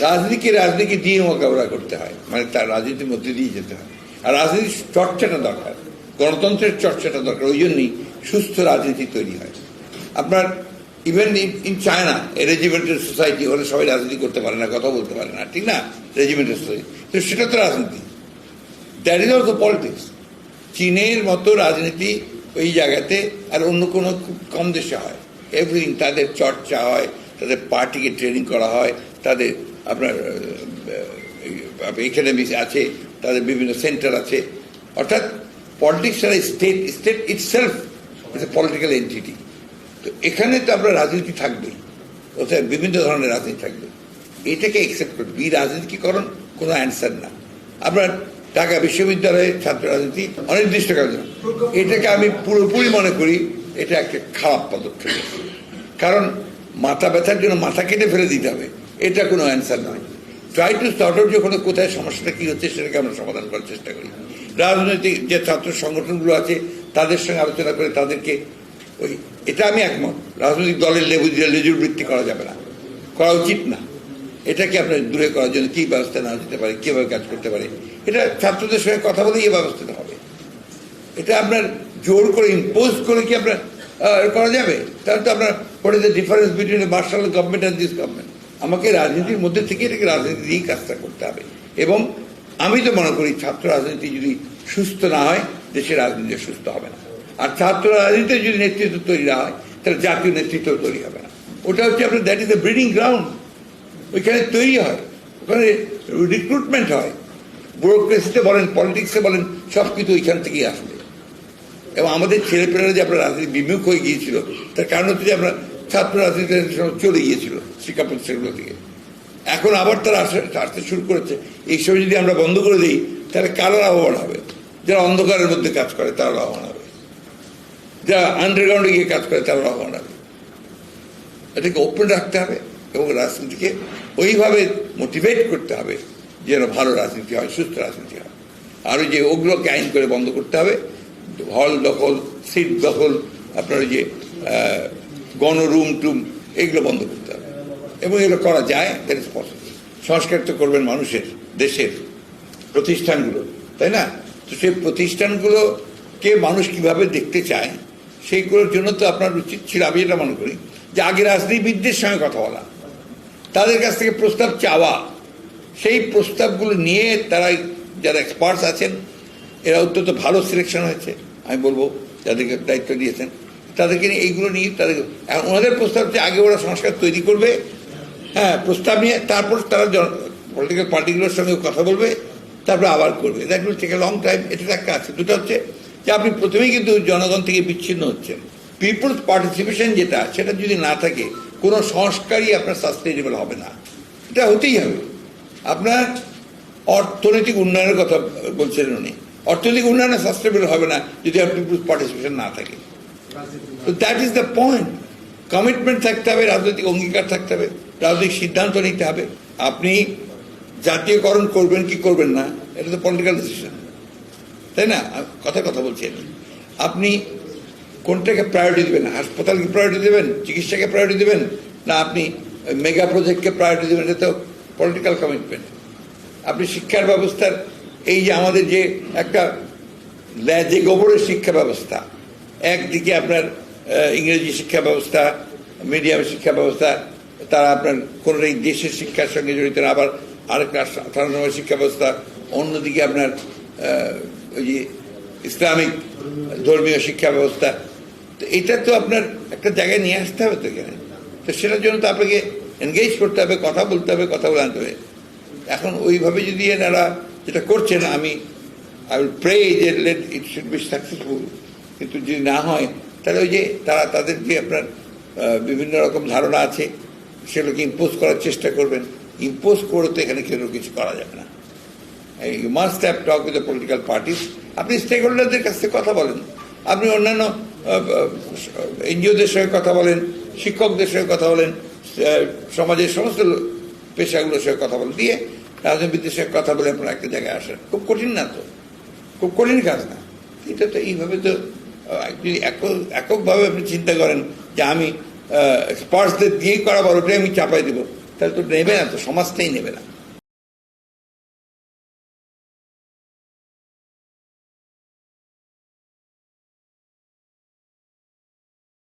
রাজনীতিকে রাজনীতিকে দিয়ে মোকাবেলা করতে হয়। মানে তার রাজনীতির মধ্যে দিয়ে যেতে হয়। আর রাজনীতির চর্চাটা দরকার। গণতন্ত্রের চর্চাটা দরকার। ওই জন্যই সুস্থ রাজনীতি তৈরি হয়। আপনার even in China regimental society ওরা সবাই রাজনীতি করতে পারে না, কথা বলতে পারে না, ঠিক না? রেজিমেন্টাল সোসাইটি তো সেটা তো রাজনীতি। দ্যাট ইজ অলসো পলিটিক্স চীনের মতো রাজনীতি ওই জায়গাতে আর অন্য কোনো কম দেশে হয়। এভরিথিং তাদের চর্চা হয়। তাদের পার্টিকে ট্রেনিং করা হয়, তাদের আপনার এখানে আছে, তাদের বিভিন্ন সেন্টার আছে। অর্থাৎ politics R state state itself is a political entity তো এখানে তো আপনার রাজনীতি থাকবেই, অর্থাৎ বিভিন্ন ধরনের রাজনীতি থাকবে। এটাকে একসেপ্ট করবে এই রাজনীতিকরণ, কোনো অ্যান্সার না। আপনার ঢাকা বিশ্ববিদ্যালয়ের ছাত্র রাজনীতি অনির্দিষ্টকালের জন্য। এটাকে আমি পুরোপুরি মনে করি, এটা একটা খারাপ পদক্ষেপ। কারণ মাথা ব্যথার জন্য মাথা কেটে ফেলে দিতে হবে। এটা কোনো অ্যান্সার নয়। ট্রাই টু সর্ট আউট যখন কোথায় সমস্যাটা কী হচ্ছে সেটাকে আমরা সমাধান করার চেষ্টা করি। রাজনৈতিক যে ছাত্র সংগঠনগুলো আছে, তাদের সঙ্গে আলোচনা করে তাদেরকে ওই, এটা আমি একমত। রাজনৈতিক দলের লেবু লেজুর বৃত্তি করা যাবে না। করা উচিত না। এটাকে আপনার দূরে করার জন্য কী ব্যবস্থা নেওয়া যেতে পারে, কীভাবে কাজ করতে পারে, এটা ছাত্রদের সঙ্গে কথা বলেই এই ব্যবস্থাটা হবে। এটা আপনার জোর করে ইম্পোজ করে কি আপনার করা যাবে? তাহলে তো আপনার what is the difference between martial government and this government আমাকে রাজনীতির মধ্যে থেকে এটাকে রাজনীতি দিয়েই কাজটা করতে হবে। এবং আমি তো মনে করি ছাত্র রাজনীতি যদি সুস্থ না হয় দেশের রাজনীতি সুস্থ হবে না। আর ছাত্র রাজনীতিতে যদি নেতৃত্ব তৈরি না হয়, তাহলে জাতীয় নেতৃত্ব তৈরি হবে না। ওটা হচ্ছে আপনার that is the breeding ground ওইখানে তৈরি হয়। ওখানে রিক্রুটমেন্ট হয়। ব্যুরোক্রেসিতে বলেন পলিটিক্সে বলেন সব কিছু ওইখান থেকেই আসবে। এবং আমাদের ছেলেপেলেরা যে আপনার রাজনীতি বিমুখ হয়ে গিয়েছিল, তার কারণ হচ্ছে যে আমরা ছাত্র রাজনীতি চলে গিয়েছিল শিক্ষা প্রতিষ্ঠানগুলো থেকে। এখন আবার তারা আসতে শুরু করেছে। এইসব যদি আমরা বন্ধ করে দিই, তাহলে কারা লাভবান হবে? যারা অন্ধকারের মধ্যে কাজ করে, তারা লাভবান হবে। যারা আন্ডারগ্রাউন্ডে গিয়ে কাজ করে, তারা লাভবান হবে। এটাকে ওপেন রাখতে হবে এবং রাজনীতিকে ওইভাবে মোটিভেট করতে হবে যেন ভালো রাজনীতি হয়, সুস্থ রাজনীতি হয়। আর যে ওগুলোকে আইন করে বন্ধ করতে হবে হল দখল, সিট দখল, আপনার যে গণরুম টুম, এগুলো বন্ধ করতে হবে। এবং এগুলো করা যায় দ্যাট সংস্কার তো করবেন মানুষের, দেশের প্রতিষ্ঠানগুলো, তাই না? তো সেই প্রতিষ্ঠানগুলোকে মানুষ কীভাবে দেখতে চায়, সেইগুলোর জন্য তো আপনার উচিত ছিল, আমি এটা মনে করি, যে আগে রাজনীতিবিদদের সঙ্গে কথা বলা। তাদের কাছ থেকে প্রস্তাব চাওয়া। সেই প্রস্তাবগুলো নিয়ে তারা যারা এক্সপার্টস আছেন, এরা অত্যন্ত ভালো সিলেকশন হয়েছে। আমি বলব, যাদেরকে দায়িত্ব দিয়েছেন, তাদেরকে নিয়ে এইগুলো নিয়ে তাদের, এখন ওনাদের প্রস্তাব হচ্ছে আগে ওরা সংস্কার তৈরি করবে। হ্যাঁ প্রস্তাব নিয়ে তারপর তারা পলিটিক্যাল পার্টিগুলোর সঙ্গে কথা বলবে, তারপর আবার করবে। That will take a long time এটা একটা আছে দুটো হচ্ছে যে আপনি প্রথমেই কিন্তু জনগণ থেকে বিচ্ছিন্ন হচ্ছেন। পিপলস পার্টিসিপেশন যেটা, সেটা যদি না থাকে, কোনো সংস্কারই আপনার সাস্টেনেবল হবে না। এটা হতেই হবে। আপনার অর্থনৈতিক উন্নয়নের কথা বলছিলেন উনি। অর্থনৈতিক উন্নয়নে সাস্টেনেবল হবে না যদি আপনার পিপলস পার্টিসিপেশন না থাকে। তো that is the point commitment থাকতে হবে, রাজনৈতিক অঙ্গীকার থাকতে হবে, রাজনৈতিক সিদ্ধান্ত নিতে হবে। আপনি জাতীয়করণ করবেন কি করবেন না, এটা তো পলিটিক্যাল ডিসিশন তাই না? কথা কথা বলছি আমি। আপনি কোনটাকে প্রায়োরিটি দেবেন? হাসপাতালকে প্রায়োরিটি দেবেন? চিকিৎসাকে প্রায়োরিটি দেবেন? না, আপনি মেগা প্রজেক্টকে প্রায়োরিটি দেবেন? এটা তো পলিটিক্যাল কমিটমেন্ট আপনি শিক্ষার ব্যবস্থার এই যে আমাদের যে একটা ল্যাজে গোবরের শিক্ষা ব্যবস্থা, একদিকে আপনার ইংরেজি শিক্ষা ব্যবস্থা, মিডিয়াম শিক্ষা ব্যবস্থা, তারা আপনার কোনো এই দেশের শিক্ষার সঙ্গে জড়িত না, আবার আরেকটা সাধারণ শিক্ষা ব্যবস্থা, অন্যদিকে আপনার ওই যে ইসলামিক ধর্মীয় শিক্ষা ব্যবস্থা। তো এটা তো আপনার একটা জায়গায় নিয়ে আসতে হবে তো এখানে। তো সেটার জন্য তো আপনাকে এনগেজ করতে হবে, কথা বলতে হবে, কথা বলে আনতে হবে। এখন ওইভাবে যদি এনারা যেটা করছেন, আমি আই উইল প্রে যে let it should be successful কিন্তু যদি না হয়, তাহলে ওই যে তারা তাদের যে আপনার বিভিন্ন রকম ধারণা আছে, সেগুলোকে ইম্পোজ করার চেষ্টা করবেন। ইম্পোজ করে তো এখানে কেউ কিছু করা যাবে না। You must have talk with the political parties আপনি স্টেক হোল্ডারদের কাছ থেকে কথা বলেন। আপনি অন্যান্য এনজিওদের সঙ্গে কথা বলেন, শিক্ষকদের সঙ্গে কথা বলেন সমাজের সমস্ত পেশাগুলোর সঙ্গে কথা বলেন। দিয়ে রাজনীতির বিদেশে কথা বলে আপনারা একটা জায়গায় আসেন। খুব কঠিন না তো। খুব কঠিন কাজ না। এটা তো এইভাবে তো এককভাবে আপনি চিন্তা করেন যে আমি স্পর্শদের দিয়েই করাবো, ওটাই আমি চাপাই দেবো, তাহলে তো নেবে না তো, সমাজটাই নেবে না।